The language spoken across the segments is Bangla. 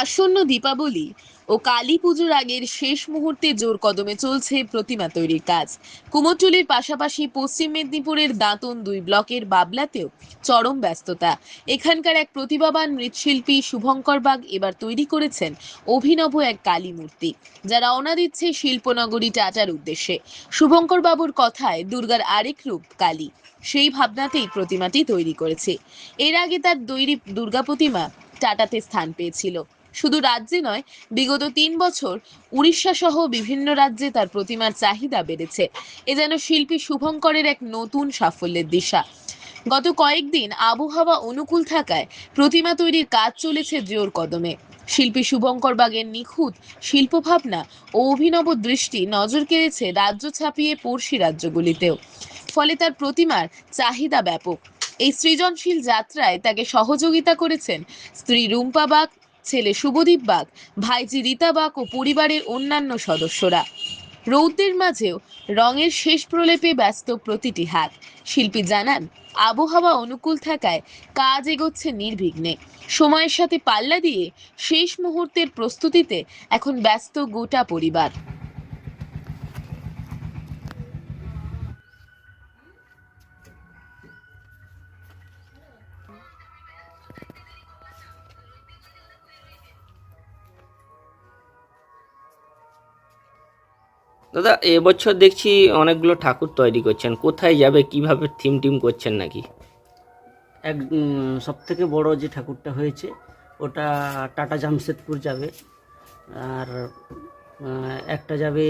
আসন্ন দীপাবলি ও কালী পুজোর আগের শেষ মুহূর্তে জোর কদমে চলছে প্রতিমা তৈরির কাজ। কুমোরটুলির পাশাপাশি পশ্চিম মেদিনীপুরের দাঁতন দুই ব্লকের বাবলাতেও চরম ব্যস্ততা। এখানকার এক প্রতিভাবান মৃৎশিল্পী শুভঙ্কর বাগ এবার তৈরি করেছেন অভিনব এক কালী মূর্তি, যা রওনা দিচ্ছে শিল্পনগরী টাটার উদ্দেশ্যে। শুভঙ্কর বাবুর কথায় দুর্গার আরেক রূপ কালী, সেই ভাবনাতেই প্রতিমাটি তৈরি করেছে। এর আগে তার তৈরি দুর্গা প্রতিমা টাটাতে স্থান পেয়েছিল। শুধু রাজ্যে নয়, বিগত তিন বছর উড়িষ্যা সহ বিভিন্ন রাজ্যে তার প্রতিমার চাহিদা বেড়েছে। এ যেন শিল্পী শুভঙ্করের এক নতুন সাফল্যের দিশা। গত কয়েকদিন আবহাওয়া অনুকূল থাকায় প্রতিমা তৈরির কাজ চলেছে জোর কদমে। শিল্পী শুভঙ্কর বাগের নিখুঁত শিল্পভাবনা ও অভিনব দৃষ্টি নজর কেড়েছে রাজ্য ছাপিয়ে পড়শি রাজ্যগুলিতেও। ফলে তার প্রতিমার চাহিদা ব্যাপক। এই সৃজনশীল যাত্রায় তাকে সহযোগিতা করেছেন স্ত্রী রুম্পা বাগ ছেলে শুভদীপ বাগ, ভাইজি রীতা বাগ ও পরিবারের অন্যান্য সদস্যরা। রৌদ্রের মাঝেও রঙের শেষ প্রলেপে ব্যস্ত প্রতিটি হাত। শিল্পী জানান, আবহাওয়া অনুকূল থাকায় কাজ এগোচ্ছে নির্বিঘ্নে। সময়ের সাথে পাল্লা দিয়ে শেষ মুহূর্তের প্রস্তুতিতে এখন ব্যস্ত গোটা পরিবার। দাদা এবছর দেখছি অনেকগুলো ঠাকুর তৈরি করছেন। কোথায় যাবে কীভাবে থিম টিম করছেন নাকি? এক সব থেকে বড় যে ঠাকুরটা হয়েছে ওটা টাটা জামশেদপুর যাবে। আর একটা যাবে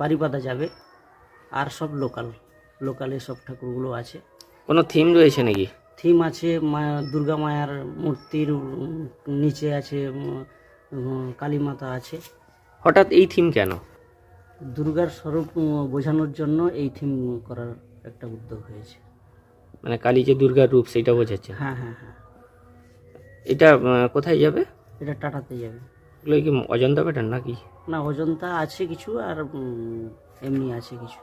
বারিপাদা যাবে। আর সব লোকাল লোকালে সব ঠাকুরগুলো আছে। কোনো থিম রয়েছে নাকি? থিম আছে মা দুর্গা মায়ার মূর্তির নিচে আছে কালী মাতা আছে। হঠাৎ এই থিম কেন? দুর্গার স্বরূপ বোঝানোর জন্য এই থিম করার একটা উদ্যোগ হয়েছে। মানে কালী যে দুর্গার রূপ সেটা বোঝাচ্ছে? হ্যাঁ হ্যাঁ হ্যাঁ। এটা আহ, কোথায় যাবে? এটা টাটাতে যাবে। এগুলো কি অজন্তা প্যাটার্ন নাকি? না অজন্তা আছে কিছু আর উম, এমনি আছে কিছু।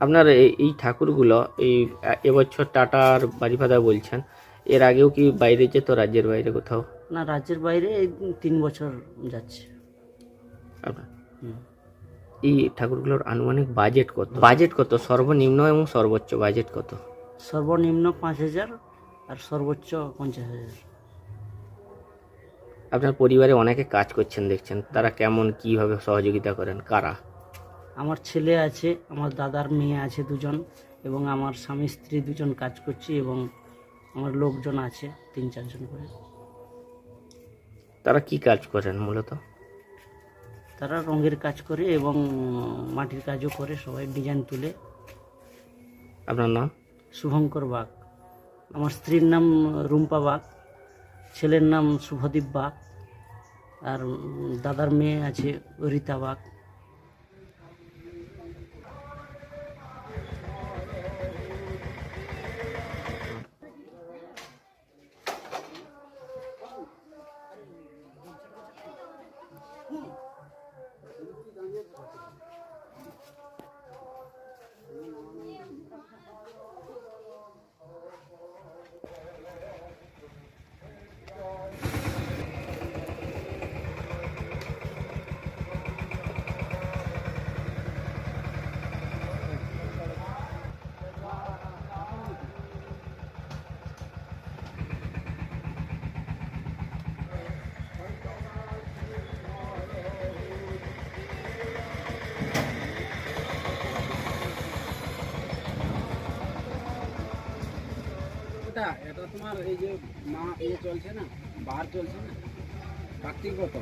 আপনার এই এই ঠাকুরগুলো এই আহ, এবছর টাটার বাড়িপাদা বলছেন এর আগেও কি বাইরে যেত রাজ্যের বাইরে কোথাও? না রাজ্যের বাইরে এই তিন বছর যাচ্ছে। আপনার? হুম। এই ঠাকুরগুলোর আনুমানিক বাজেট কত? বাজেট কত? সর্বনিম্ন এবং সর্বোচ্চ বাজেট কত? সর্বনিম্ন পাঁচ হাজার আর সর্বোচ্চ পঞ্চাশ হাজার। আপনার পরিবারে অনেকে কাজ করছেন দেখছেন। তারা কেমন কীভাবে সহযোগিতা করেন? কারা? আমার ছেলে আছে আমার দাদার মেয়ে আছে দুজন এবং আমার স্বামী স্ত্রী দুজন কাজ করছি এবং আমার লোকজন আছে তিন চারজন করে। তারা কি কাজ করেন মূলত? তারা রঙের কাজ করে এবং মাটির কাজও করে সবাই ডিজাইন তুলে। আপনার নাম? শুভঙ্কর বাগ। আমার স্ত্রীর নাম রুম্পা বাগ ছেলের নাম শুভদীপ বাগ আর দাদার মেয়ে আছে রীতা বাগ। এটা এটা তোমার এই যে মা ইয়ে চলছে না বার চলছে না? কার্তিক ব্রত